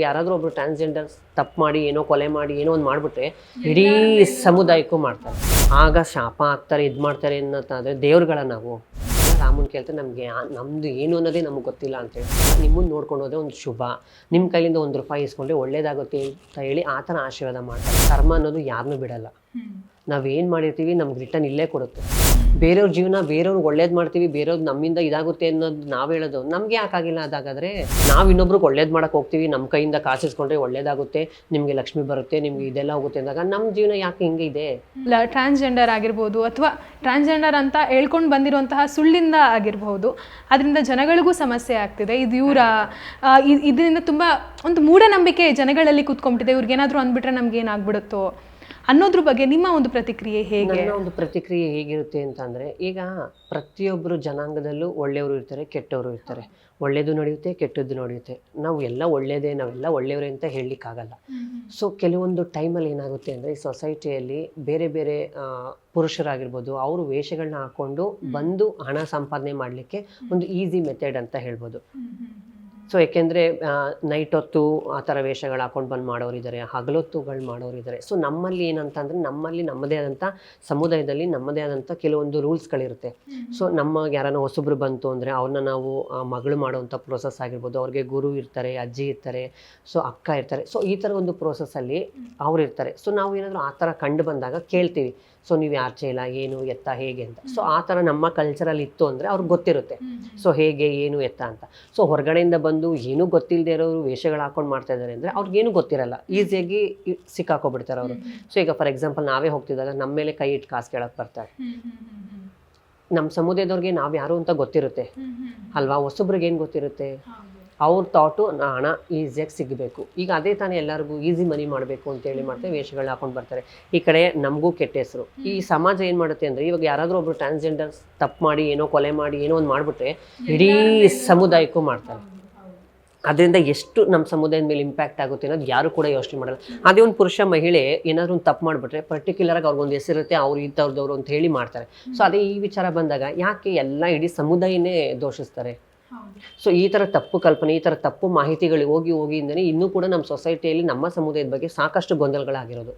ಯಾರಾದ್ರೂ ಒಬ್ರು ಟ್ರಾನ್ಸ್ಜೆಂಡರ್ ತಪ್ಪು ಮಾಡಿ ಏನೋ ಕೊಲೆ ಮಾಡಿ ಏನೋ ಒಂದು ಮಾಡ್ಬಿಟ್ರೆ ಇಡೀ ಸಮುದಾಯಕ್ಕೂ ಮಾಡ್ತಾರೆ. ಆಗ ಶಾಪ ಆಗ್ತಾರೆ ಇದು ಮಾಡ್ತಾರೆ ಅನ್ನೋದಾದ್ರೆ ದೇವ್ರುಗಳ ನಾವು. ರಾಮನ್ ಕೇಳ್ತಾರೆ ನಮಗೆ ನಮ್ದು ಏನು ಅನ್ನೋದೇ ನಮ್ಗೆ ಗೊತ್ತಿಲ್ಲ ಅಂತೇಳಿ ನಿಮ್ಮನ್ನ ನೋಡ್ಕೊಂಡು ಹೋದ್ರೆ ಒಂದು ಶುಭ. ನಿಮ್ಮ ಕೈಯಿಂದ ಒಂದು ರೂಪಾಯಿ ಇಸ್ಕೊಂಡ್ರೆ ಒಳ್ಳೇದಾಗುತ್ತೆ ಅಂತ ಹೇಳಿ ಆ ಥರ ಆಶೀರ್ವಾದ ಮಾಡ್ತಾರೆ. ಕರ್ಮ ಅನ್ನೋದು ಯಾರನ್ನೂ ಬಿಡಲ್ಲ. ನಾವೇನು ಮಾಡಿರ್ತೀವಿ ನಮ್ಗೆ ರಿಟರ್ನ್ ಇಲ್ಲೇ ಕೊಡುತ್ತೆ. ಬೇರೆಯವ್ರ ಜೀವನ ಬೇರೆಯವ್ರಿಗೆ ಒಳ್ಳೇದು ಮಾಡ್ತೀವಿ ಬೇರೆಯವ್ರು ನಮ್ಮಿಂದ ಇದಾಗುತ್ತೆ ಅನ್ನೋದು ನಾವು ಹೇಳೋದು. ನಮಗೆ ಯಾಕಾಗಿಲ್ಲ ಅದಾಗಾದ್ರೆ, ನಾವು ಇನ್ನೊಬ್ರಿಗೆ ಒಳ್ಳೇದು ಮಾಡಕ್ಕೆ ಹೋಗ್ತೀವಿ ನಮ್ಮ ಕೈಯಿಂದ ಕಾಸಿಸ್ಕೊಂಡ್ರೆ ಒಳ್ಳೇದಾಗುತ್ತೆ, ನಿಮಗೆ ಲಕ್ಷ್ಮಿ ಬರುತ್ತೆ, ನಿಮ್ಗೆ ಇದೆಲ್ಲ ಹೋಗುತ್ತೆ ಅಂದಾಗ ನಮ್ಮ ಜೀವನ ಯಾಕೆ ಹಿಂಗೆ ಇದೆ? ಟ್ರಾನ್ಸ್ಜೆಂಡರ್ ಆಗಿರ್ಬೋದು ಅಥವಾ ಟ್ರಾನ್ಸ್ಜೆಂಡರ್ ಅಂತ ಹೇಳ್ಕೊಂಡು ಬಂದಿರುವಂತಹ ಸುಳ್ಳಿಂದ ಆಗಿರಬಹುದು ಅದರಿಂದ ಜನಗಳಿಗೂ ಸಮಸ್ಯೆ ಆಗ್ತಿದೆ. ಇದು ಇವರ ಇದರಿಂದ ತುಂಬ ಒಂದು ಮೂಢನಂಬಿಕೆ ಜನಗಳಲ್ಲಿ ಕೂತ್ಕೊಂಡ್ಬಿಟ್ಟಿದೆ ಇವ್ರಿಗೇನಾದರೂ ಅಂದ್ಬಿಟ್ರೆ ನಮ್ಗೆ ಏನಾಗ್ಬಿಡುತ್ತೋ. ಅನ್ನೋದ್ರ ಬಗ್ಗೆ ನಿಮ್ಮ ಒಂದು ಪ್ರತಿಕ್ರಿಯೆ ಹೇಗೆ? ನನ್ನ ಒಂದು ಪ್ರತಿಕ್ರಿಯೆ ಹೇಗಿರುತ್ತೆ ಅಂತಂದ್ರೆ ಈಗ ಪ್ರತಿಯೊಬ್ಬರು ಜನಾಂಗದಲ್ಲೂ ಒಳ್ಳೆಯವರು ಇರ್ತಾರೆ ಕೆಟ್ಟವರು ಇರ್ತಾರೆ. ಒಳ್ಳೇದು ನಡೆಯುತ್ತೆ ಕೆಟ್ಟದ್ದು ನಡೆಯುತ್ತೆ. ನಾವು ಎಲ್ಲ ಒಳ್ಳೇದೇ ನಾವೆಲ್ಲ ಒಳ್ಳೆಯವರೇ ಅಂತ ಹೇಳಲಿಕ್ಕಾಗಲ್ಲ. ಸೊ ಕೆಲವೊಂದು ಟೈಮಲ್ಲಿ ಏನಾಗುತ್ತೆ ಅಂದರೆ ಈ ಸೊಸೈಟಿಯಲ್ಲಿ ಬೇರೆ ಬೇರೆ ಪುರುಷರಾಗಿರ್ಬೋದು ಅವರು ವೇಷಗಳನ್ನ ಹಾಕೊಂಡು ಬಂದು ಹಣ ಸಂಪಾದನೆ ಮಾಡಲಿಕ್ಕೆ ಒಂದು ಈಸಿ ಮೆಥಡ್ ಅಂತ ಹೇಳ್ಬೋದು. ಸೊ ಏಕೆಂದರೆ ನೈಟ್ ಹೊತ್ತು ಆ ಥರ ವೇಷಗಳು ಹಾಕೊಂಡು ಬಂದು ಮಾಡೋರಿದ್ದಾರೆ ಹಗಲೊತ್ತುಗಳು ಮಾಡೋರಿದ್ದಾರೆ ಸೊ ನಮ್ಮಲ್ಲಿ ಏನಂತಂದರೆ ನಮ್ಮಲ್ಲಿ ನಮ್ಮದೇ ಆದಂಥ ಸಮುದಾಯದಲ್ಲಿ ನಮ್ಮದೇ ಆದಂಥ ಕೆಲವೊಂದು ರೂಲ್ಸ್ಗಳಿರುತ್ತೆ. ಸೊ ನಮ್ಮ ಯಾರನ್ನ ಹೊಸಬ್ರು ಬಂತು ಅಂದರೆ ಅವ್ರನ್ನ ನಾವು ಮಗಳು ಮಾಡುವಂಥ ಪ್ರೋಸೆಸ್ ಆಗಿರ್ಬೋದು. ಅವ್ರಿಗೆ ಗುರು ಇರ್ತಾರೆ ಅಜ್ಜಿ ಇರ್ತಾರೆ ಸೊ ಅಕ್ಕ ಇರ್ತಾರೆ. ಸೊ ಈ ಥರ ಒಂದು ಪ್ರೋಸೆಸ್ಸಲ್ಲಿ ಅವ್ರು ಇರ್ತಾರೆ. ಸೊ ನಾವು ಏನಾದರೂ ಆ ಥರ ಕಂಡು ಬಂದಾಗ ಕೇಳ್ತೀವಿ. ಸೊ ನೀವು ಯಾರು ಚೇಲ ಏನು ಎತ್ತ ಹೇಗೆ ಅಂತ. ಸೊ ಆ ಥರ ನಮ್ಮ ಕಲ್ಚರಲ್ಲಿ ಇತ್ತು ಅಂದರೆ ಅವ್ರಿಗೆ ಗೊತ್ತಿರುತ್ತೆ. ಸೊ ಹೇಗೆ ಏನು ಎತ್ತ ಅಂತ. ಸೊ ಹೊರಗಡೆಯಿಂದ ಬಂದು ಏನೂ ಗೊತ್ತಿಲ್ಲದೆ ಇರೋರು ವೇಷಗಳು ಹಾಕೊಂಡು ಮಾಡ್ತಾ ಇದ್ದಾರೆ ಅಂದರೆ ಅವ್ರಿಗೇನು ಗೊತ್ತಿರಲ್ಲ. ಈಸಿಯಾಗಿ ಸಿಕ್ಕಾಕೊಬಿಡ್ತಾರೆ ಅವರು. ಸೊ ಈಗ ಫಾರ್ ಎಕ್ಸಾಂಪಲ್ ನಾವೇ ಹೋಗ್ತಿದ್ದಾಗ ನಮ್ಮ ಮೇಲೆ ಕೈ ಇಟ್ಟು ಕಾಸು ಕೇಳಕ್ಕೆ ಬರ್ತಾರೆ. ನಮ್ಮ ಸಮುದಾಯದವ್ರಿಗೆ ನಾವು ಯಾರು ಅಂತ ಗೊತ್ತಿರುತ್ತೆ. ಅಲ್ವಾ? ಹೊಸೊಬ್ರಿಗೆ ಏನು ಗೊತ್ತಿರುತ್ತೆ? ಅವ್ರ ಥಾಟು ಹಣ ಈಸಿಯಾಗಿ ಸಿಗಬೇಕು. ಈಗ ಅದೇ ತಾನೇ ಎಲ್ಲರಿಗೂ ಈಸಿ ಮನಿ ಮಾಡಬೇಕು ಅಂತೇಳಿ ಮಾಡ್ತಾರೆ ವೇಷಗಳು ಹಾಕೊಂಡು ಬರ್ತಾರೆ. ಈ ಕಡೆ ನಮಗೂ ಕೆಟ್ಟ ಹೆಸರು. ಈ ಸಮಾಜ ಏನು ಮಾಡುತ್ತೆ ಅಂದರೆ ಇವಾಗ ಯಾರಾದರೂ ಒಬ್ರು ಟ್ರಾನ್ಸ್ಜೆಂಡರ್ಸ್ ತಪ್ಪು ಮಾಡಿ ಏನೋ ಕೊಲೆ ಮಾಡಿ ಏನೋ ಒಂದು ಮಾಡಿಬಿಟ್ರೆ ಇಡೀ ಸಮುದಾಯಕ್ಕೂ ಮಾಡ್ತಾರೆ. ಅದರಿಂದ ಎಷ್ಟು ನಮ್ಮ ಸಮುದಾಯದ ಮೇಲೆ ಇಂಪ್ಯಾಕ್ಟ್ ಆಗುತ್ತೆ ಅನ್ನೋದು ಯಾರು ಕೂಡ ಯೋಚನೆ ಮಾಡಲ್ಲ. ಅದೇ ಒಂದು ಪುರುಷ ಮಹಿಳೆ ಏನಾದರೂ ಒಂದು ತಪ್ಪು ಮಾಡಿಬಿಟ್ರೆ ಪರ್ಟಿಕ್ಯುಲರಾಗಿ ಅವ್ರಿಗೊಂದು ಹೆಸರಿರುತ್ತೆ ಅವ್ರು ಇಂಥವ್ರದವ್ರು ಅಂತ ಹೇಳಿ ಮಾಡ್ತಾರೆ. ಸೊ ಅದೇ ಈ ವಿಚಾರ ಬಂದಾಗ ಯಾಕೆ ಎಲ್ಲ ಇಡೀ ಸಮುದಾಯನೇ ದೋಷಿಸ್ತಾರೆ? ಸೊ ಈ ಥರ ತಪ್ಪು ಕಲ್ಪನೆ, ಈ ಥರ ತಪ್ಪು ಮಾಹಿತಿಗಳಿಗೆ ಹೋಗಿ ಹೋಗಿಯಿಂದನೇ ಇನ್ನೂ ಕೂಡ ನಮ್ಮ ಸೊಸೈಟಿಯಲ್ಲಿ ನಮ್ಮ ಸಮುದಾಯದ ಬಗ್ಗೆ ಸಾಕಷ್ಟು ಗೊಂದಲಗಳಾಗಿರೋದು.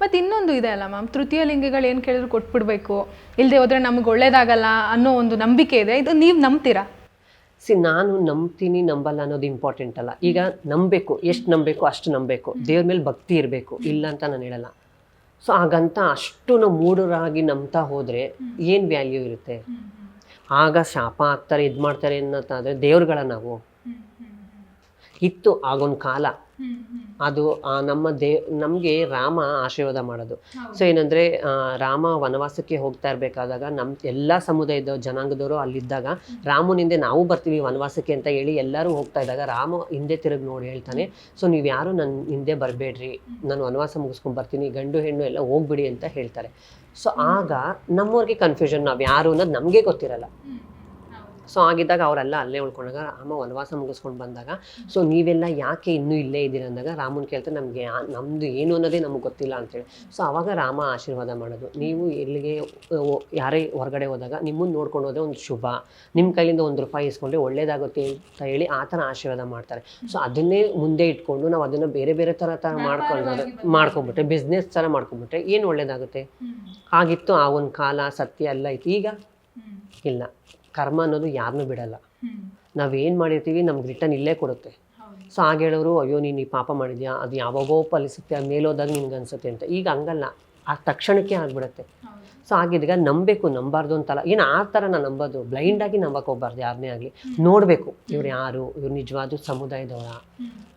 ಮತ್ತು ಇನ್ನೊಂದು ಇದೆ ಅಲ್ಲ ಮ್ಯಾಮ್ ತೃತೀಯ ಲಿಂಗಗಳು ಏನು ಕೇಳಿದ್ರು ಕೊಟ್ಬಿಡ್ಬೇಕು ಇಲ್ಲದೆ ಹೋದ್ರೆ ನಮ್ಗೆ ಒಳ್ಳೇದಾಗಲ್ಲ ಅನ್ನೋ ಒಂದು ನಂಬಿಕೆ ಇದೆ, ಇದು ನೀವು ನಂಬ್ತೀರಾ? ಸಿ ನಾನು ನಂಬ್ತೀನಿ ನಂಬಲ್ಲ ಅನ್ನೋದು ಇಂಪಾರ್ಟೆಂಟ್ ಅಲ್ಲ. ಈಗ ನಂಬಬೇಕು ಎಷ್ಟು ನಂಬಬೇಕು ಅಷ್ಟು ನಂಬಬೇಕು. ದೇವ್ರ ಮೇಲೆ ಭಕ್ತಿ ಇರಬೇಕು ಇಲ್ಲ ಅಂತ ನಾನು ಹೇಳಲ್ಲ. ಸೊ ಹಾಗಂತ ಅಷ್ಟು ನಾವು ಮೂಢರಾಗಿ ನಂಬ್ತಾ ಹೋದರೆ ಏನು ವ್ಯಾಲ್ಯೂ ಇರುತ್ತೆ? ಆಗ ಶಾಪ ಆಗ್ತಾರೆ ಇದು ಮಾಡ್ತಾರೆ ಅನ್ನೋದಾದರೆ ದೇವ್ರುಗಳ ನಾವು. ಇತ್ತು ಆಗೊಂದು ಕಾಲ. ಅದು ಆ, ನಮ್ಮ ದೇ ನಮಗೆ ರಾಮ ಆಶೀರ್ವಾದ ಮಾಡೋದು. ಸೊ ಏನಂದರೆ ರಾಮ ವನವಾಸಕ್ಕೆ ಹೋಗ್ತಾ ಇರಬೇಕಾದಾಗ ನಮ್ಮ ಎಲ್ಲ ಸಮುದಾಯದ ಜನಾಂಗದವರು ಅಲ್ಲಿದ್ದಾಗ ರಾಮನಿಂದೆ ನಾವು ಬರ್ತೀವಿ ವನವಾಸಕ್ಕೆ ಅಂತ ಹೇಳಿ ಎಲ್ಲರೂ ಹೋಗ್ತಾ ಇದ್ದಾಗ ರಾಮ ಹಿಂದೆ ತಿರುಗಿ ನೋಡಿ ಹೇಳ್ತಾನೆ ಸೊ ನೀವು ಯಾರು ನನ್ನ ಹಿಂದೆ ಬರಬೇಡ್ರಿ. ನಾನು ವನವಾಸ ಮುಗಿಸ್ಕೊಂಡು ಬರ್ತೀನಿ. ಗಂಡು ಹೆಣ್ಣು ಎಲ್ಲ ಹೋಗ್ಬಿಡಿ ಅಂತ ಹೇಳ್ತಾರೆ. ಸೊ ಆಗ ನಮ್ಮವ್ರಿಗೆ ಕನ್ಫ್ಯೂಷನ್ ನಾವು ಯಾರು ಅನ್ನೋದು ನಮಗೆ ಗೊತ್ತಿರಲ್ಲ. ಸೊ ಆಗಿದ್ದಾಗ ಅವರೆಲ್ಲ ಅಲ್ಲೇ ಉಳ್ಕೊಂಡಾಗ ರಾಮ ವನವಾಸ ಮುಗಿಸ್ಕೊಂಡು ಬಂದಾಗ ಸೊ ನೀವೆಲ್ಲ ಯಾಕೆ ಇನ್ನೂ ಇಲ್ಲೇ ಇದ್ದೀರ ಅಂದಾಗ ರಾಮನ್ ಕೇಳ್ತಾರೆ ನಮಗೆ ನಮ್ಮದು ಏನು ಅನ್ನೋದೇ ನಮ್ಗೆ ಗೊತ್ತಿಲ್ಲ ಅಂತೇಳಿ ಸೊ ಆವಾಗ ರಾಮ ಆಶೀರ್ವಾದ ಮಾಡೋದು. ನೀವು ಎಲ್ಲಿಗೆ ಯಾರೇ ಹೊರಗಡೆ ಹೋದಾಗ ನಿಮ್ಮನ್ನು ನೋಡ್ಕೊಂಡು ಹೋದ್ರೆ ಒಂದು ಶುಭ. ನಿಮ್ಮ ಕೈಲಿಂದ ಒಂದು ರೂಪಾಯಿ ಇಸ್ಕೊಂಡ್ರೆ ಒಳ್ಳೇದಾಗುತ್ತೆ ಅಂತ ಹೇಳಿ ಆ ಥರ ಆಶೀರ್ವಾದ ಮಾಡ್ತಾರೆ. ಸೊ ಅದನ್ನೇ ಮುಂದೆ ಇಟ್ಕೊಂಡು ನಾವು ಅದನ್ನು ಬೇರೆ ಬೇರೆ ಥರ ಥರ ಮಾಡ್ಕೊಂಡು ಮಾಡ್ಕೊಂಬಿಟ್ರೆ ಬಿಸ್ನೆಸ್ ಥರ ಮಾಡ್ಕೊಂಬಿಟ್ರೆ ಏನು ಒಳ್ಳೇದಾಗುತ್ತೆ? ಆಗಿತ್ತು ಆ ಒಂದು ಕಾಲ ಸತ್ಯ ಎಲ್ಲ ಇತ್ತು. ಈಗ ಇಲ್ಲ. ಕರ್ಮ ಅನ್ನೋದು ಯಾರನ್ನೂ ಬಿಡಲ್ಲ. ನಾವೇನು ಮಾಡಿರ್ತೀವಿ ನಮ್ಗೆ ರಿಟರ್ನ್ ಇಲ್ಲೇ ಕೊಡುತ್ತೆ. ಸೊ ಹಾಗೆ ಹೇಳೋರು ಅಯ್ಯೋ ನೀನು ಈ ಪಾಪ ಮಾಡಿದ್ಯಾ? ಅದು ಯಾವಾಗೋ ಫಲಿಸುತ್ತೆ ಮೇಲೋದಾಗ ನಿನ್ಗೆ ಅನ್ಸುತ್ತೆ ಅಂತ. ಈಗ ಹಂಗಲ್ಲ. ಆ ತಕ್ಷಣಕ್ಕೆ ಆಗ್ಬಿಡುತ್ತೆ. ಸೊ ಆಗಿದ್ದಾಗ ನಂಬಬೇಕು ನಂಬಾರ್ದು ಅಂತಲ್ಲ. ಏನು ಆ ಥರ ನಾನು ನಂಬೋದು? ಬ್ಲೈಂಡಾಗಿ ನಂಬಕ್ಕೆ ಹೋಗ್ಬಾರ್ದು ಯಾರನ್ನೇ ಆಗಲಿ. ನೋಡಬೇಕು ಇವ್ರು ಯಾರು? ಇವ್ರು ನಿಜವಾದ ಸಮುದಾಯದವರ?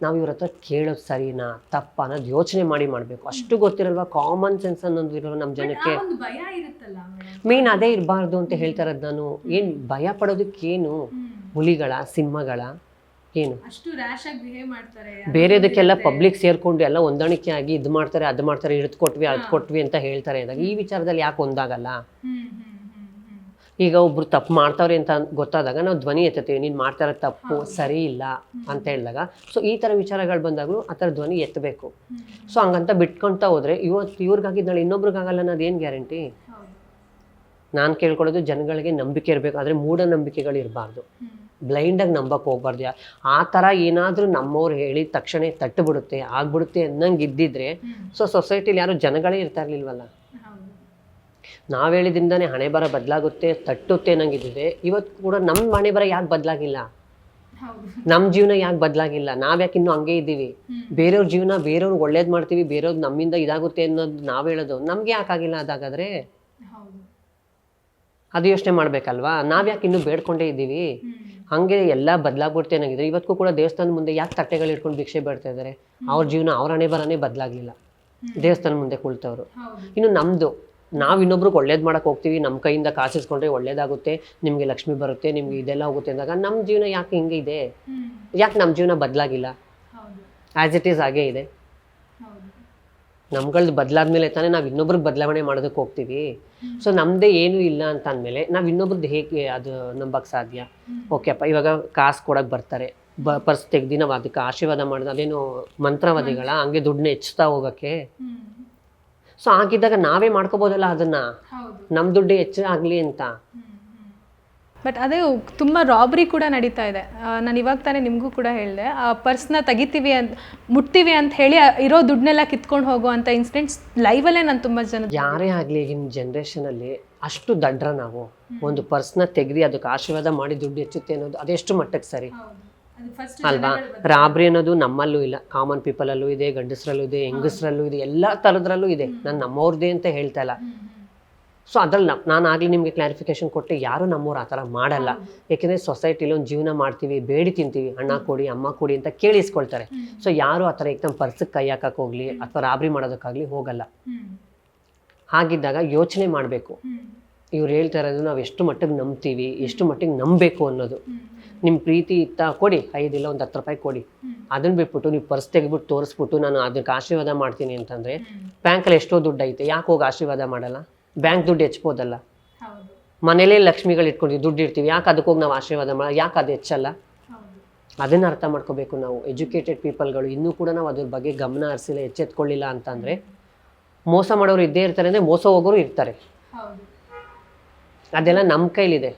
ನಾವು ಇವ್ರ ಹತ್ರ ಕೇಳೋದು ಸರಿನಾ? ತಪ್ಪ? ಅನ್ನೋದು ಯೋಚನೆ ಮಾಡಿ ಮಾಡಬೇಕು. ಅಷ್ಟು ಗೊತ್ತಿರಲ್ವಾ? ಕಾಮನ್ ಸೆನ್ಸ್ ಅನ್ನೋದು ಇರೋ ನಮ್ಮ ಜನಕ್ಕೆ? ಮೇನ್ ಅದೇ ಇರಬಾರ್ದು ಅಂತ ಹೇಳ್ತಾ ಇರೋದು ನಾನು. ಏನು ಭಯ ಪಡೋದಕ್ಕೇನು? ಹುಲಿಗಳ ಸಿಂಹಗಳ? ಏನು? ಅಷ್ಟು ರ್ಯಾಶ್ ಆಗಿ ಬಿಹೇವ್ ಮಾಡ್ತಾರೆ ಬೇರೆದಕ್ಕೆಲ್ಲ ಪಬ್ಲಿಕ್ ಸೇರ್ಕೊಂಡು ಎಲ್ಲ ಹೊಂದಾಣಿಕೆ ಆಗಿ ಇದು ಮಾಡ್ತಾರೆ ಅದು ಮಾಡ್ತಾರೆ ಇಡ್ದು ಕೊಟ್ವಿ ಅದು ಕೊಟ್ವಿ ಅಂತ ಹೇಳ್ತಾರೆ ಅಂದಾಗ ಈ ವಿಚಾರದಲ್ಲಿ ಯಾಕೆ ಒಂದಾಗಲ್ಲ? ಈಗ ಒಬ್ರು ತಪ್ಪು ಮಾಡ್ತಾವ್ರೆ ಅಂತ ಗೊತ್ತಾದಾಗ ನಾವು ಧ್ವನಿ ಎತ್ತುತ್ತೀವಿ ನೀನು ಮಾಡ್ತಾರೆ ತಪ್ಪು ಸರಿ ಇಲ್ಲ ಅಂತ ಹೇಳಿದಾಗ ಸೊ ಈ ಥರ ವಿಚಾರಗಳು ಬಂದಾಗಲೂ ಆ ಥರ ಧ್ವನಿ ಎತ್ತಬೇಕು. ಸೊ ಹಂಗಂತ ಬಿಟ್ಕೊಳ್ತಾ ಹೋದ್ರೆ ಇವತ್ತು ಇವ್ರಿಗಾಗಿದ್ದು ನಾಳೆ ಇನ್ನೊಬ್ರಿಗಾಗಲ್ಲ ಅನ್ನೋದು ಏನು ಗ್ಯಾರಂಟಿ ನಾನು ಕೇಳ್ಕೊಳ್ಳೋದು ಜನಗಳಿಗೆ ನಂಬಿಕೆ ಇರಬೇಕು ಆದರೆ ಮೂಢನಂಬಿಕೆಗಳು ಇರಬಾರ್ದು. ಬ್ಲೈಂಡಾಗಿ ನಂಬಕ್ಕೆ ಹೋಗ್ಬಾರ್ದು ಆ ಥರ ಏನಾದರೂ ನಮ್ಮವ್ರು ಹೇಳಿದ ತಕ್ಷಣ ತಟ್ಟುಬಿಡುತ್ತೆ ಆಗ್ಬಿಡುತ್ತೆ ಅನ್ನಂಗೆ ಇದ್ದಿದ್ರೆ ಸೊ ಸೊಸೈಟಿಲಿ ಯಾರು ಜನಗಳೇ ಇರ್ತಾ ಇರ್ಲಿಲ್ವಲ್ಲ ನಾವು ಹೇಳಿದ್ರಿಂದನೇ ಹಣೆ ಬರ ಬದಲಾಗುತ್ತೆ ತಟ್ಟುತ್ತೆ ಅನ್ನಂಗಿದ್ರೆ ಇವತ್ತು ಕೂಡ ನಮ್ಮ ಹಣೆ ಬರ ಯಾಕೆ ಬದಲಾಗಿಲ್ಲ? ನಮ್ಮ ಜೀವನ ಯಾಕೆ ಬದಲಾಗಿಲ್ಲ? ನಾವು ಯಾಕೆ ಇನ್ನೂ ಹಂಗೆ ಇದ್ದೀವಿ? ಬೇರೆಯವ್ರ ಜೀವನ ಬೇರೆಯವ್ರಿಗೆ ಒಳ್ಳೇದು ಮಾಡ್ತೀವಿ ಬೇರೆಯವ್ರು ನಮ್ಮಿಂದ ಇದಾಗುತ್ತೆ ಅನ್ನೋದು ನಾವು ಹೇಳೋದು. ನಮ್ಗೆ ಯಾಕಾಗಿಲ್ಲ ಅದಾಗಾದ್ರೆ? ಅದು ಯೋಚನೆ ಮಾಡ್ಬೇಕಲ್ವಾ? ನಾವ್ ಯಾಕೆ ಇನ್ನೂ ಬೇಡ್ಕೊಂಡೇ ಇದ್ದೀವಿ. ಹಂಗೆ ಎಲ್ಲ ಬದಲಾಗ್ಬಿಡ್ತೇ ಏನಾಗಿದ್ರೆ ಇವತ್ತಿಗೂ ಕೂಡ ದೇವಸ್ಥಾನದ ಮುಂದೆ ಯಾಕೆ ತಟ್ಟೆಗಳು ಇಟ್ಕೊಂಡು ಭಿಕ್ಷೆ ಬೇಡ್ತಾ ಇದ್ದಾರೆ ಅವ್ರ ಜೀವನ ಅವ್ರ ಹಣೆ ಬರನೇ ಬದಲಾಗ್ಲಿಲ್ಲ. ದೇವಸ್ಥಾನ ಮುಂದೆ ಕುಳಿತವ್ರು. ಇನ್ನು ನಮ್ದು ನಾವು ಇನ್ನೊಬ್ರಿಗೆ ಒಳ್ಳೇದು ಮಾಡೋಕೆ ಹೋಗ್ತೀವಿ. ನಮ್ಮ ಕೈಯಿಂದ ಕಾಸಿಸ್ಕೊಂಡ್ರೆ ಒಳ್ಳೇದಾಗುತ್ತೆ. ನಿಮಗೆ ಲಕ್ಷ್ಮಿ ಬರುತ್ತೆ ನಿಮ್ಗೆ ಇದೆಲ್ಲ ಹೋಗುತ್ತೆ ಅಂದಾಗ ನಮ್ಮ ಜೀವನ ಯಾಕೆ ಹಿಂಗೆ ಇದೆ? ಯಾಕೆ ನಮ್ಮ ಜೀವನ ಬದಲಾಗಿಲ್ಲ? ಆ್ಯಸ್ ಇಟ್ ಈಸ್ ಹಾಗೆ ಇದೆ. ನಮ್ಗಳ್ದು ಬದಲಾದ್ಮೇಲೆ ತಾನೇ ನಾವು ಇನ್ನೊಬ್ರಿಗೆ ಬದಲಾವಣೆ ಮಾಡೋದಕ್ಕೆ ಹೋಗ್ತೀವಿ. ಸೊ ನಮ್ದೇ ಏನು ಇಲ್ಲ ಅಂತ ಅಂದಮೇಲೆ ನಾವು ಇನ್ನೊಬ್ರದ್ದು ಹೇಗೆ ಅದು ನಂಬಕ್ ಸಾಧ್ಯ? ಓಕೆ ಅಪ್ಪ ಇವಾಗ ಕಾಸು ಕೊಡಕ್ಕೆ ಬರ್ತಾರೆ. ಬ ಪರ್ಸ್ ತೆಗ್ದು ನಾವು ಅದಕ್ಕೆ ಆಶೀರ್ವಾದ ಮಾಡಿದ ಅದೇನು ಮಂತ್ರವಾದಿಗಳ ಹಂಗೆ ದುಡ್ಡನ್ನ ಹೆಚ್ಚುತ್ತಾ ಹೋಗಕ್ಕೆ? ಸೊ ಹಾಗಿದ್ದಾಗ ನಾವೇ ಮಾಡ್ಕೋಬೋದಲ್ಲ ಅದನ್ನ? ನಮ್ಮ ದುಡ್ಡು ಹೆಚ್ಚಾಗ್ಲಿ ಆಗಲಿ ಅಂತ ಬಟ್ ಅದೇ ತುಂಬ ರಾಬ್ರಿ ಕೂಡ ನಡೀತಾ ಇದೆ. ನಾನು ಇವಾಗ ತಾನೇ ನಿಮಗೂ ಕೂಡ ಹೇಳಿದೆ ಆ ಪರ್ಸ್ನ ತೆಗಿತೀವಿ ಅಂತ ಮುಟ್ತೀವಿ ಅಂತ ಹೇಳಿ ಇರೋ ದುಡ್ಡನ್ನೆಲ್ಲ ಕಿತ್ಕೊಂಡು ಹೋಗುವಂಥ ಇನ್ಸಿಡೆಂಟ್ಸ್ ಲೈವಲ್ಲೇ ನಾನು ತುಂಬ ಜನ ಯಾರೇ ಆಗಲಿ ಈಗಿನ ಜನ್ರೇಷನಲ್ಲಿ ಅಷ್ಟು ದಡ್ರ ನಾವು. ಒಂದು ಪರ್ಸ್ನ ತೆಗ್ದು ಅದಕ್ಕೆ ಆಶೀರ್ವಾದ ಮಾಡಿ ದುಡ್ಡು ಹೆಚ್ಚುತ್ತೆ ಅನ್ನೋದು ಅದೆಷ್ಟು ಮಟ್ಟಕ್ಕೆ ಸರಿ? ಅಲ್ವಾ? ರಾಬ್ರಿ ಅನ್ನೋದು ನಮ್ಮಲ್ಲೂ ಇಲ್ಲ. ಕಾಮನ್ ಪೀಪಲಲ್ಲೂ ಇದೆ ಗಂಡಸರಲ್ಲೂ ಇದೆ ಹೆಂಗಸರಲ್ಲೂ ಇದೆ ಎಲ್ಲ ಥರದ್ರಲ್ಲೂ ಇದೆ. ನಾನು ನಮ್ಮವ್ರದ್ದೇ ಅಂತ ಹೇಳ್ತಾ ಇಲ್ಲ. ಸೊ ಅದ್ರಲ್ಲಿ ನಾನು ಆಗಲಿ ನಿಮಗೆ ಕ್ಲಾರಿಫಿಕೇಶನ್ ಕೊಟ್ಟೆ ಯಾರೂ ನಮ್ಮೂರು ಆ ಥರ ಮಾಡಲ್ಲ. ಏಕೆಂದರೆ ಸೊಸೈಟಿಲಿ ಒಂದು ಜೀವನ ಮಾಡ್ತೀವಿ ಬೇಡಿ ತಿಂತೀವಿ ಅಣ್ಣ ಕೊಡಿ ಅಮ್ಮ ಕೊಡಿ ಅಂತ ಕೇಳಿಸ್ಕೊಳ್ತಾರೆ. ಸೊ ಯಾರು ಆ ಥರ ಏಕ್ದಮ್ ಪರ್ಸಕ್ಕೆ ಕೈ ಹಾಕಕ್ಕೆ ಹೋಗಲಿ ಅಥವಾ ರಾಬ್ರಿ ಮಾಡೋದಕ್ಕಾಗಲಿ ಹೋಗಲ್ಲ. ಹಾಗಿದ್ದಾಗ ಯೋಚನೆ ಮಾಡಬೇಕು. ಇವ್ರು ಹೇಳ್ತಾ ಇರೋದು ನಾವು ಎಷ್ಟು ಮಟ್ಟಿಗೆ ನಂಬ್ತೀವಿ ಎಷ್ಟು ಮಟ್ಟಿಗೆ ನಂಬಬೇಕು ಅನ್ನೋದು. ನಿಮ್ಮ ಪ್ರೀತಿ ಇತ್ತ ಕೊಡಿ ಐದಿಲ್ಲ ಒಂದು ಹತ್ತು ರೂಪಾಯಿ ಕೊಡಿ. ಅದನ್ನ ಬಿಟ್ಬಿಟ್ಟು ನೀವು ಪರ್ಸ್ ತೆಗೆದ್ಬಿಟ್ಟು ತೋರಿಸ್ಬಿಟ್ಟು ನಾನು ಅದಕ್ಕೆ ಆಶೀರ್ವಾದ ಮಾಡ್ತೀನಿ ಅಂತಂದರೆ ಬ್ಯಾಂಕಲ್ಲಿ ಎಷ್ಟೋ ದುಡ್ಡು ಐತೆ ಯಾಕೆ ಹೋಗಿ ಆಶೀರ್ವಾದ ಮಾಡಲ್ಲ? ಬ್ಯಾಂಕ್ ದುಡ್ಡು ಹೆಚ್ಚಬೋದಲ್ಲ ಮನೇಲೇ ಲಕ್ಷ್ಮಿಗಳು ಇಟ್ಕೊಂಡಿವಿ ದುಡ್ಡು ಇರ್ತೀವಿ ಯಾಕೆ ಅದಕ್ಕೆ ಹೋಗಿ ನಾವು ಆಶೀರ್ವಾದ ಮಾಡೋ ಯಾಕೆ ಅದು ಹೆಚ್ಚಲ್ಲ? ಅದನ್ನು ಅರ್ಥ ಮಾಡ್ಕೋಬೇಕು ನಾವು. ಎಜುಕೇಟೆಡ್ ಪೀಪಲ್ಗಳು ಇನ್ನೂ ಕೂಡ ನಾವು ಅದ್ರ ಬಗ್ಗೆ ಗಮನ ಹರಿಸಿಲ್ಲ ಎಚ್ಚೆತ್ಕೊಳ್ಳಿಲ್ಲ ಅಂತಂದರೆ ಮೋಸ ಮಾಡೋರು ಇದ್ದೇ ಇರ್ತಾರೆ ಅಂದರೆ ಮೋಸ ಹೋಗೋರು ಇರ್ತಾರೆ. ಅದೆಲ್ಲ ನಮ್ಮ ಕೈಲಿದೆ.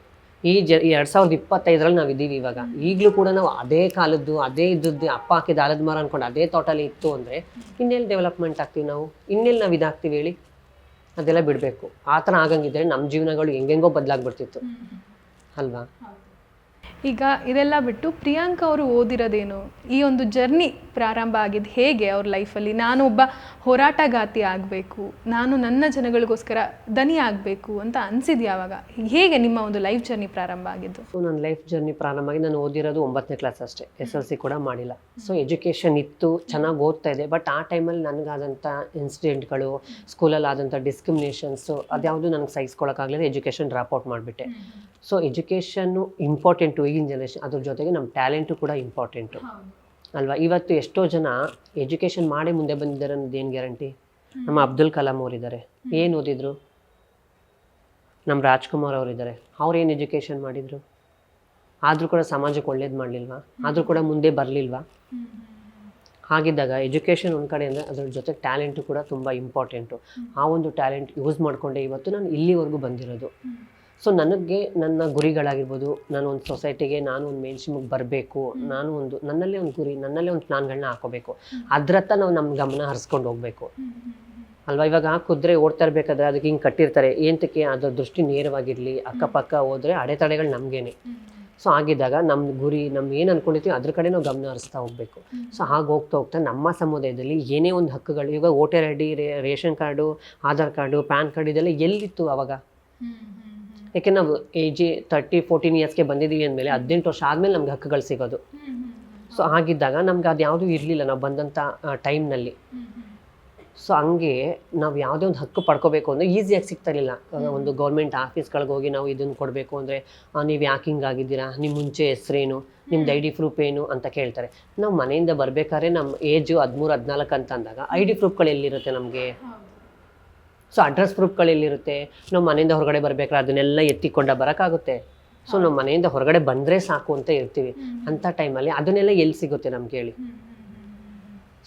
ಈ ಜ ಎರಡು ಸಾವಿರದ ಇಪ್ಪತ್ತೈದರಲ್ಲಿ ನಾವು ಇದ್ದೀವಿ ಇವಾಗ. ಈಗಲೂ ಕೂಡ ನಾವು ಅದೇ ಕಾಲದ್ದು ಅದೇ ಇದ್ದದ್ದು ಅಪ್ಪ ಹಾಕಿದ ಆಲದ ಮರ ಅಂದ್ಕೊಂಡು ಅದೇ ತೋಟಲ್ಲಿ ಇತ್ತು ಅಂದರೆ ಇನ್ನೆಲ್ಲಿ ಡೆವಲಪ್ಮೆಂಟ್ ಆಗ್ತೀವಿ ನಾವು? ಇನ್ನೆಲ್ಲಿ ನಾವು ಇದಾಗ್ತೀವಿ ಹೇಳಿ? ಅದೆಲ್ಲ ಬಿಡಬೇಕು. ಆ ಥರ ಆಗಂಗಿದ್ರೆ ನಮ್ಮ ಜೀವನಗಳು ಹೆಂಗೆಂಗೋ ಬದಲಾಗ್ಬಿಡ್ತಿತ್ತು. ಅಲ್ವಾ? ಈಗ ಇದೆಲ್ಲ ಬಿಟ್ಟು ಪ್ರಿಯಾಂಕ ಅವರು ಓದಿರೋದೇನು? ಈ ಒಂದು ಜರ್ನಿ ಪ್ರಾರಂಭ ಆಗಿದ್ದು ಹೇಗೆ ಅವ್ರ ಲೈಫಲ್ಲಿ? ನಾನು ಒಬ್ಬ ಹೋರಾಟಗಾತಿ ಆಗಬೇಕು. ನಾನು ನನ್ನ ಜನಗಳಿಗೋಸ್ಕರ ದನಿ ಆಗಬೇಕು ಅಂತ ಅನಿಸಿದ್ದು ಯಾವಾಗ ಹೇಗೆ ನಿಮ್ಮ ಒಂದು ಲೈಫ್ ಜರ್ನಿ ಪ್ರಾರಂಭ ಆಗಿದ್ದು? ಸೊ ನನ್ನ ಲೈಫ್ ಜರ್ನಿ ಪ್ರಾರಂಭ ಆಗಿ ನಾನು ಓದಿರೋದು ಒಂಬತ್ತನೇ ಕ್ಲಾಸ್ ಅಷ್ಟೇ. ಎಸ್ ಎಲ್ ಸಿ ಕೂಡ ಮಾಡಿಲ್ಲ. ಸೊ ಎಜುಕೇಷನ್ ಇತ್ತು ಚೆನ್ನಾಗಿ ಓದ್ತಾ ಇದೆ ಬಟ್ ಆ ಟೈಮಲ್ಲಿ ನನಗಾದಂಥ ಇನ್ಸಿಡೆಂಟ್ಗಳು ಸ್ಕೂಲಲ್ಲಿ ಆದಂಥ ಡಿಸ್ಕ್ರಿಮಿನೇಷನ್ಸು ಅದ್ಯಾವುದು ನನಗೆ ಸಹಿಸ್ಕೊಳ್ಳೋಕ್ಕಾಗಲಿಲ್ಲ ಎಜುಕೇಷನ್ ಡ್ರಾಪ್ ಔಟ್ ಮಾಡಿಬಿಟ್ಟೆ. So education important. ಈಗಿನ ಜನ್ರೇಷನ್ ಅದ್ರ ಜೊತೆಗೆ ನಮ್ಮ ಟ್ಯಾಲೆಂಟು ಕೂಡ ಇಂಪಾರ್ಟೆಂಟು ಅಲ್ವಾ? ಇವತ್ತು ಎಷ್ಟೋ ಜನ ಎಜುಕೇಷನ್ ಮಾಡಿ ಮುಂದೆ ಬಂದಿದ್ದಾರೆ ಅನ್ನೋದು ಏನು ಗ್ಯಾರಂಟಿ ನಮ್ಮ ಅಬ್ದುಲ್ ಕಲಾಂ ಅವರಿದ್ದಾರೆ. ಏನು ಓದಿದ್ರು? ನಮ್ಮ ರಾಜ್ಕುಮಾರ್ ಅವರಿದ್ದಾರೆ. ಅವ್ರು ಏನು ಎಜುಕೇಷನ್ ಮಾಡಿದರು? ಆದರೂ ಕೂಡ ಸಮಾಜಕ್ಕೆ ಒಳ್ಳೇದು ಮಾಡಲಿಲ್ವಾ? ಆದರೂ ಕೂಡ ಮುಂದೆ ಬರಲಿಲ್ವಾ? ಹಾಗಿದ್ದಾಗ ಎಜುಕೇಷನ್ ಒಂದು ಕಡೆ ಅಂದರೆ ಅದ್ರ ಜೊತೆ ಟ್ಯಾಲೆಂಟು ಕೂಡ ತುಂಬ ಇಂಪಾರ್ಟೆಂಟು ಆ ಒಂದು ಟ್ಯಾಲೆಂಟ್ ಯೂಸ್ ಮಾಡಿಕೊಂಡೆ ಇವತ್ತು ನಾನು ಇಲ್ಲಿವರೆಗೂ ಬಂದಿರೋದು. ಸೊ ನನಗೆ ನನ್ನ ಗುರಿಗಳಾಗಿರ್ಬೋದು ನಾನು ಒಂದು ಸೊಸೈಟಿಗೆ ನಾನು ಒಂದು ಮೇನ್ ಸ್ಟ್ರೀಮಿಗೆ ಬರಬೇಕು ನಾನು ಒಂದು ನನ್ನಲ್ಲೇ ಒಂದು ಗುರಿ ನನ್ನಲ್ಲೇ ಒಂದು ಪ್ಲಾನ್ಗಳನ್ನ ಹಾಕೋಬೇಕು. ಅದ್ರತ್ತ ನಾವು ನಮ್ಮ ಗಮನ ಹರಿಸ್ಕೊಂಡು ಹೋಗಬೇಕು. ಅಲ್ವಾ? ಇವಾಗ ಕುದುರೆ ಓಡ್ತಾ ಇರಬೇಕಾದ್ರೆ ಅದಕ್ಕೆ ಹಿಂಗೆ ಕಟ್ಟಿರ್ತಾರೆ. ಏಂತಕ್ಕೆ ಅದರ ದೃಷ್ಟಿ ನೇರವಾಗಿರಲಿ ಅಕ್ಕಪಕ್ಕ ಹೋದರೆ ಅಡೆತಡೆಗಳು ನಮಗೇನೆ. ಸೊ ಆಗಿದ್ದಾಗ ನಮ್ಮ ಗುರಿ ನಮ್ಮ ಏನು ಅನ್ಕೊಂಡಿರ್ತೀವಿ ಅದ್ರ ಕಡೆ ನಾವು ಗಮನ ಹರಿಸ್ತಾ ಹೋಗಬೇಕು. ಸೊ ಹಾಗೆ ಹೋಗ್ತಾ ಹೋಗ್ತಾ ನಮ್ಮ ಸಮುದಾಯದಲ್ಲಿ ಏನೇ ಒಂದು ಹಕ್ಕುಗಳು ಇವಾಗ voter I D ration card Aadhaar card pan card ಇದೆಲ್ಲ ಎಲ್ಲಿತ್ತು ಅವಾಗ? ಯಾಕೆ ನಾವು ಏಜಿ ತರ್ಟಿ ಫೋರ್ಟೀನ್ ಇಯರ್ಸ್ಗೆ ಬಂದಿದ್ದೀವಿ ಅಂದಮೇಲೆ ಹದಿನೆಂಟು ವರ್ಷ ಆದಮೇಲೆ ನಮ್ಗೆ ಹಕ್ಕುಗಳು ಸಿಗೋದು. ಸೊ ಹಾಗಿದ್ದಾಗ ನಮ್ಗೆ ಅದು ಯಾವುದೂ ಇರಲಿಲ್ಲ ನಾವು ಬಂದಂಥ ಟೈಮ್ನಲ್ಲಿ ಸೊ ಹಂಗೆ ನಾವು ಯಾವುದೇ ಒಂದು ಹಕ್ಕು ಪಡ್ಕೋಬೇಕು ಅಂದರೆ ಈಸಿಯಾಗಿ ಸಿಗ್ತಾ ಇರಲಿಲ್ಲ. ಒಂದು ಗೌರ್ಮೆಂಟ್ ಆಫೀಸ್ಗಳಿಗೆ ಹೋಗಿ ನಾವು ಇದನ್ನು ಕೊಡಬೇಕು ಅಂದರೆ ನೀವು ಯಾಕೆ ಹಿಂಗಾಗಿದ್ದೀರಾ ನಿಮ್ಮ ಮುಂಚೆ ಹೆಸ್ರೇನು? ನಿಮ್ದು ಐ ಡಿ ಪ್ರೂಫ್ ಏನು ಅಂತ ಕೇಳ್ತಾರೆ. ನಾವು ಮನೆಯಿಂದ ಬರಬೇಕಾದ್ರೆ ನಮ್ಮ ಏಜು ಹದಿಮೂರು, ಹದಿನಾಲ್ಕು ಅಂತ ಅಂದಾಗ ಐ ಡಿ ಪ್ರೂಫ್ಗಳು ಎಲ್ಲಿರುತ್ತೆ ನಮಗೆ? ಸೊ ಅಡ್ರೆಸ್ ಪ್ರೂಫ್ಗಳು ಎಲ್ಲಿರುತ್ತೆ ನಾವು ಮನೆಯಿಂದ ಹೊರಗಡೆ ಬರಬೇಕಾದ್ರೆ ಅದನ್ನೆಲ್ಲ ಎತ್ತಿಕೊಂಡ ಬರೋಕ್ಕಾಗುತ್ತೆ. ಸೊ ನಾವು ಮನೆಯಿಂದ ಹೊರಗಡೆ ಬಂದರೆ ಸಾಕು ಅಂತ ಇರ್ತೀವಿ. ಅಂಥ ಟೈಮಲ್ಲಿ ಅದನ್ನೆಲ್ಲ ಎಲ್ಲಿ ಸಿಗುತ್ತೆ ನಮ್ಗೆ ಹೇಳಿ?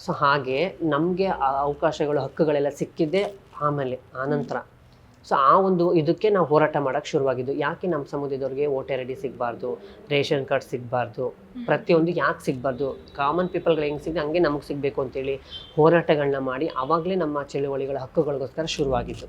ಸೊ ಹಾಗೆ ನಮಗೆ ಅವಕಾಶಗಳು ಹಕ್ಕುಗಳೆಲ್ಲ ಸಿಕ್ಕಿದ್ದೆ ಆಮೇಲೆ ಆನಂತರ. ಸೊ ಆ ಒಂದು ಇದಕ್ಕೆ ನಾವು ಹೋರಾಟ ಮಾಡೋಕ್ಕೆ ಶುರುವಾಗಿದ್ದು. ಯಾಕೆ ನಮ್ಮ ಸಮುದಾಯದವ್ರಿಗೆ ವೋಟರ್ ಐ ಡಿ ಸಿಗಬಾರ್ದು ರೇಷನ್ ಕಾರ್ಡ್ ಸಿಗಬಾರ್ದು ಪ್ರತಿಯೊಂದು ಯಾಕೆ ಸಿಗಬಾರ್ದು? ಕಾಮನ್ ಪೀಪಲ್ಗಳು ಹೆಂಗೆ ಸಿಗುತ್ತೆ ಹಂಗೆ ನಮಗೆ ಸಿಗಬೇಕು ಅಂತೇಳಿ ಹೋರಾಟಗಳನ್ನ ಮಾಡಿ ಆವಾಗಲೇ ನಮ್ಮ ಚಳುವಳಿಗಳ ಹಕ್ಕುಗಳಿಗೋಸ್ಕರ ಶುರುವಾಗಿದ್ದು.